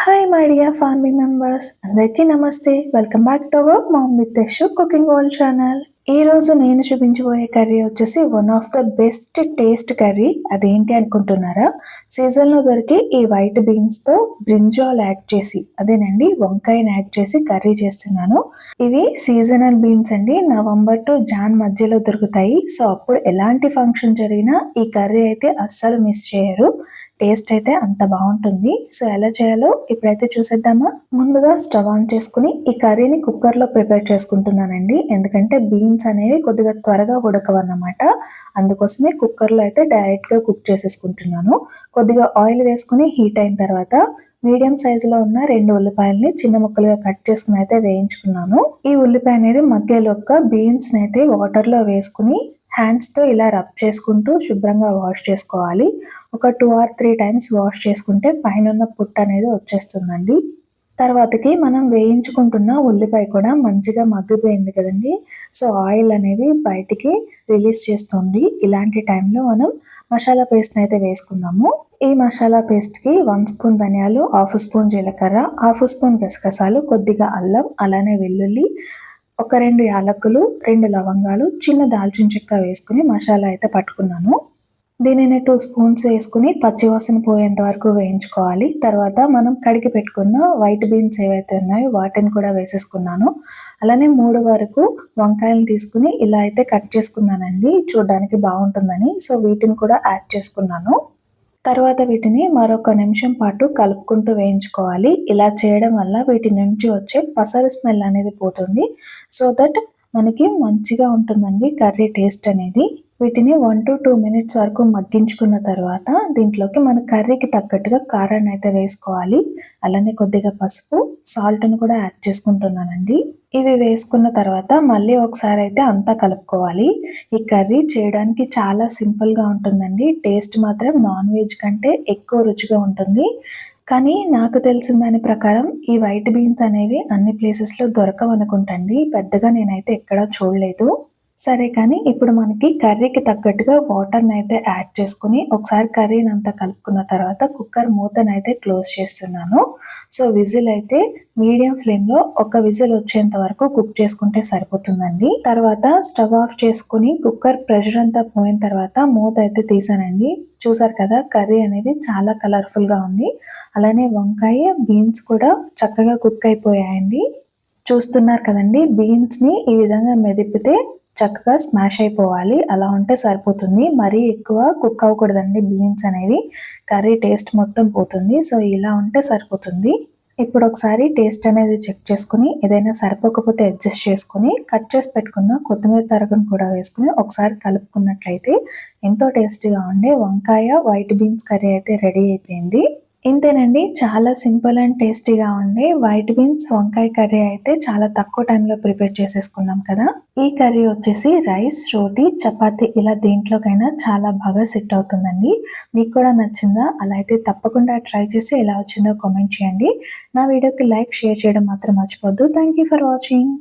Hi my dear family members అందరికీ నమస్తే. Welcome back to our mom with show cooking world channel ఈ రోజు నేను చూపించబోయే కర్రీ వచ్చేసి one of the best taste curry. అదేంటి అనుకుంటున్నారా? సీజన్లో దొరికే ఈ వైట్ బీన్స్తో బ్రింజాల్ యాడ్ చేసి అదేనండి వంకాయని యాడ్ చేసి కర్రీ చేస్తున్నాను. ఇవి సీజనల్ బీన్స్ అండి. నవంబర్ టు జాన్ మధ్యలో దొరుకుతాయి. సో అప్పుడు ఎలాంటి ఫంక్షన్ జరిగినా ఈ కర్రీ అయితే అస్సలు మిస్ చేయరు. టేస్ట్ అయితే అంత బాగుంటుంది. సో ఎలా చేయాలో ఇప్పుడైతే చూసేద్దామా? ముందుగా స్టవ్ ఆన్ చేసుకుని ఈ కర్రీని కుక్కర్లో ప్రిపేర్ చేసుకుంటున్నానండి. ఎందుకంటే బీన్స్ అనేవి కొద్దిగా త్వరగా ఉడకవన్నమాట. అందుకోసమే కుక్కర్లో అయితే డైరెక్ట్గా కుక్ చేసేసుకుంటున్నాను. కొద్దిగా ఆయిల్ వేసుకుని హీట్ అయిన తర్వాత మీడియం సైజు లో ఉన్న రెండు ఉల్లిపాయల్ని చిన్న ముక్కలుగా కట్ చేసుకుని అయితే వేయించుకున్నాను. ఈ ఉల్లిపాయ అనేది మధ్యలోక బీన్స్ అయితే వాటర్లో వేసుకుని హ్యాండ్స్తో ఇలా రబ్ చేసుకుంటూ శుభ్రంగా వాష్ చేసుకోవాలి. ఒక two or three times wash చేసుకుంటే పైన ఉన్న పుట్ట అనేది వచ్చేస్తుందండి. తర్వాతకి మనం వేయించుకుంటున్న ఉల్లిపాయ కూడా మంచిగా మగ్గిపోయింది కదండి. సో ఆయిల్ అనేది బయటికి రిలీజ్ చేస్తుంది. ఇలాంటి టైంలో మనం మసాలా పేస్ట్ని అయితే వేసుకుందాము. ఈ మసాలా పేస్ట్కి వన్ స్పూన్ ధనియాలు హాఫ్ స్పూన్ జీలకర్ర హాఫ్ స్పూన్ గసగసాలు కొద్దిగా అల్లం అలానే వెల్లుల్లి ఒక రెండు యాలకులు రెండు లవంగాలు చిన్న దాల్చిన చెక్క వేసుకుని మసాలా అయితే పట్టుకున్నాను. దీనిని టూ స్పూన్స్ వేసుకుని పచ్చివాసన పోయేంత వరకు వేయించుకోవాలి. తర్వాత మనం కడిగి పెట్టుకున్న వైట్ బీన్స్ ఏవైతే ఉన్నాయో వాటిని కూడా వేసేసుకున్నాను. అలానే మూడు వరకు వంకాయలు తీసుకుని ఇలా అయితే కట్ చేసుకున్నానండి. చూడడానికి బాగుంటుందని. సో వీటిని కూడా యాడ్ చేసుకున్నాను. తర్వాత వీటిని మరొక నిమిషం పాటు కలుపుకుంటూ వేయించుకోవాలి. ఇలా చేయడం వల్ల వీటి నుంచి వచ్చే పసరు స్మెల్ అనేది పోతుంది. సో దట్ మనకి మంచిగా ఉంటుందండి కర్రీ టేస్ట్ అనేది. వీటిని వన్ టు టూ మినిట్స్ వరకు మగ్గించుకున్న తర్వాత దీంట్లోకి మన కర్రీకి తగ్గట్టుగా కారాన్ని అయితే వేసుకోవాలి. అలానే కొద్దిగా పసుపు సాల్ట్ను కూడా యాడ్ చేసుకుంటున్నానండి. ఇవి వేసుకున్న తర్వాత మళ్ళీ ఒకసారి అయితే అంతా కలుపుకోవాలి. ఈ కర్రీ చేయడానికి చాలా సింపుల్గా ఉంటుందండి. టేస్ట్ మాత్రం నాన్ వెజ్ కంటే ఎక్కువ రుచిగా ఉంటుంది. కానీ నాకు తెలిసిన దాని ప్రకారం ఈ వైట్ బీన్స్ అనేవి అన్ని ప్లేసెస్లో దొరకవనుకుంటండి. పెద్దగా నేనైతే ఎక్కడా చూడలేదు. సరే కానీ ఇప్పుడు మనకి కర్రీకి తగ్గట్టుగా వాటర్ని అయితే యాడ్ చేసుకుని ఒకసారి కర్రీని అంతా కలుపుకున్న తర్వాత కుక్కర్ మూతను అయితే క్లోజ్ చేస్తున్నాను. సో విజిల్ అయితే మీడియం ఫ్లేమ్లో ఒక విజిల్ వచ్చేంత వరకు కుక్ చేసుకుంటే సరిపోతుందండి. తర్వాత స్టవ్ ఆఫ్ చేసుకుని కుక్కర్ ప్రెషర్ అంతా పోయిన తర్వాత మూత అయితే తీసానండి. చూసారు కదా కర్రీ అనేది చాలా కలర్ఫుల్గా ఉంది. అలానే వంకాయ బీన్స్ కూడా చక్కగా కుక్ అయిపోయాయండి. చూస్తున్నారు కదండి బీన్స్ని ఈ విధంగా మెదిపితే చక్కగా స్మాష్ అయిపోవాలి. అలా ఉంటే సరిపోతుంది. మరీ ఎక్కువ కుక్ అవ్వకూడదండి బీన్స్ అనేవి. కర్రీ టేస్ట్ మొత్తం పోతుంది. సో ఇలా ఉంటే సరిపోతుంది. ఇప్పుడు ఒకసారి టేస్ట్ అనేది చెక్ చేసుకుని ఏదైనా సరిపోకపోతే అడ్జస్ట్ చేసుకుని కట్ చేసి పెట్టుకున్న కొత్తిమీర తరగను కూడా వేసుకుని ఒకసారి కలుపుకున్నట్లయితే ఎంతో టేస్టీగా ఉండే వంకాయ వైట్ బీన్స్ కర్రీ అయితే రెడీ అయిపోయింది. ఇంతేనండి చాలా సింపుల్ అండ్ టేస్టీగా ఉండే వైట్ బీన్స్ వంకాయ కర్రీ అయితే చాలా తక్కువ టైంలో ప్రిపేర్ చేసేసుకున్నాం కదా. ఈ కర్రీ వచ్చేసి రైస్ రోటీ చపాతి ఇలా దేంట్లోకైనా చాలా బాగా సెట్ అవుతుందండి. మీకు కూడా నచ్చిందా? అలా అయితే తప్పకుండా ట్రై చేసి ఎలా వచ్చిందో కామెంట్ చేయండి. నా వీడియోకి లైక్ షేర్ చేయడం మాత్రం మర్చిపోద్దు థ్యాంక్ ఫర్ వాచింగ్.